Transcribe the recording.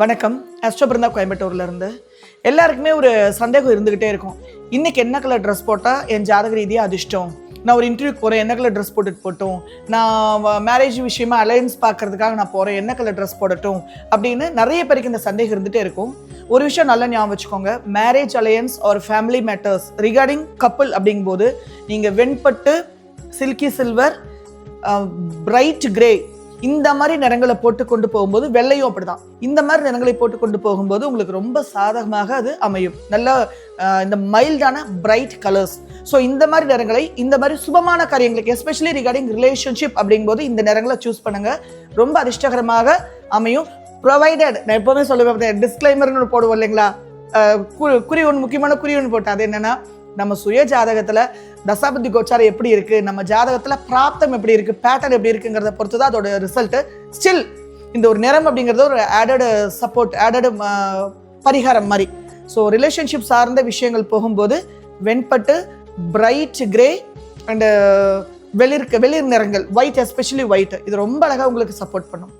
வணக்கம். அஸ்ட்ரோ கோயம்புத்தூர்லேருந்து எல்லாருக்குமே ஒரு சந்தேகம் இருந்துக்கிட்டே இருக்கும். இன்னைக்கு என்ன கலர் ட்ரெஸ் போட்டால் என் ஜாதக ரீதியாக அதிர்ஷ்டம்? நான் ஒரு இன்டர்வியூக்கு போகிறேன் என்ன கலர் ட்ரெஸ் போட்டுட்டு போட்டோம்? நான் மேரேஜ் விஷயமா அலையன்ஸ் பார்க்கறதுக்காக நான் போகிறேன் என்ன கலர் ட்ரெஸ் போடட்டும்? அப்படின்னு நிறைய பேருக்கு இந்த சந்தேகம் இருந்துகிட்டே இருக்கும். ஒரு விஷயம் நல்லா ஞாபகம் வச்சுக்கோங்க. மேரேஜ் அலையன்ஸ் ஒரு ஃபேமிலி மேட்டர்ஸ் ரிகார்டிங் கப்புள் அப்படிங்கும்போது நீங்கள் வெண்பட்டு சில்கி சில்வர் பிரைட் கிரே இந்த மாதிரி நிறங்களை போட்டு கொண்டு போகும்போது வெள்ளையும் அப்படிதான். இந்த மாதிரி நிறங்களை போட்டு கொண்டு போகும்போது உங்களுக்கு ரொம்ப சாதகமாக அது அமையும். நல்ல இந்த மைல்டான பிரைட் கலர்ஸ் ஸோ இந்த மாதிரி நிறங்களை இந்த மாதிரி சுபமான காரியங்களுக்கு எஸ்பெஷலி ரிகார்டிங் ரிலேஷன்ஷிப் அப்படிங்கும்போது இந்த நிறங்களை சூஸ் பண்ணுங்க. ரொம்ப அதிர்ஷ்டகரமாக அமையும். ப்ரொவைடட் நான் எப்பவுமே சொல்லுவேன் டிஸ்க்ளைமர்னு போடுவோம் இல்லைங்களா? குறி- ஒன்று முக்கியமான குறி ஒன்று போட்டேன் அது என்னன்னா நம்ம சுய ஜாதகத்தில் தசாபதி கோச்சாரம் எப்படி இருக்கு? நம்ம ஜாதகத்துல பிராப்தம் எப்படி இருக்கு? பேட்டர்ன் எப்படி இருக்குங்கிறத பொறுத்து தான் அதோட ரிசல்ட் ஸ்டில் இந்த ஒரு நிறம் அப்படிங்கிறது ஒரு ஆடடு சப்போர்ட் ஆடடு பரிகாரம் மாதிரி. ஸோ ரிலேஷன்ஷிப் சார்ந்த விஷயங்கள் போகும்போது வெண்பட்டு பிரைட் கிரே அண்டு வெளிர் வெளிர் நிறங்கள் ஒயிட் எஸ்பெஷலி ஒயிட் இது ரொம்ப அழகாக உங்களுக்கு சப்போர்ட் பண்ணும்.